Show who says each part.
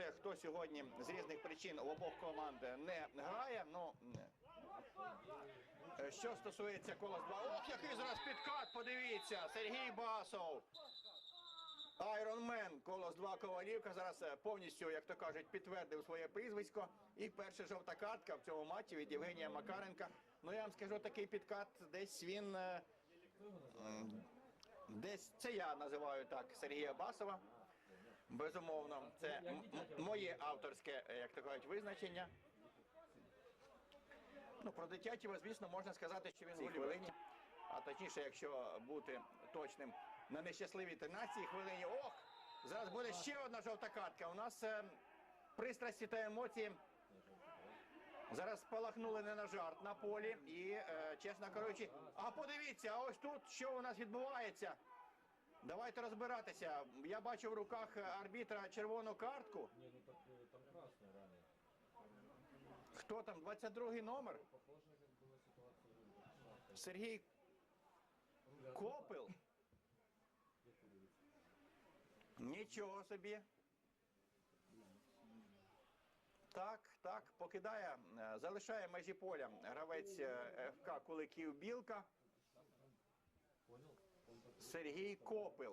Speaker 1: те, хто сьогодні з різних причин в обох команд не грає. Ну. Що стосується кола з 2. Ох, який зараз підкат! Подивіться, Сергій Басов. Айронмен Колос 2 Ковалівка зараз е, повністю, як то кажуть, підтвердив своє прізвисько. І перша жовта картка в цьому матчі від Євгенія Макаренка. Ну я вам скажу, такий підкат десь він. е, Десь це я називаю так Сергія Басова. Безумовно, це авторське, е, як то кажуть, визначення. Ну, про Дитятєва, звісно, можна сказати, що він в хвилині. А точніше, якщо бути точним, на нещасливій 13 хвилині. Ох! Зараз буде ще одна жовта картка. У нас е, пристрасті та емоції зараз спалахнули не на жарт на полі. І, е, чесно кажучи, а подивіться, а ось тут що у нас відбувається. Давайте розбиратися. Я бачу в руках арбітра червону картку.
Speaker 2: Не, ну так э, там красная ранее.
Speaker 1: Хто там? 22 номер?
Speaker 2: Похоже, как была ситуация в руле.
Speaker 1: Сергій Копил. Нічого собі. Так, так, покидає, е, залишає межі поля гравець е, ФК Куликів Білка
Speaker 2: Понял? Он так
Speaker 1: Сергій Копил.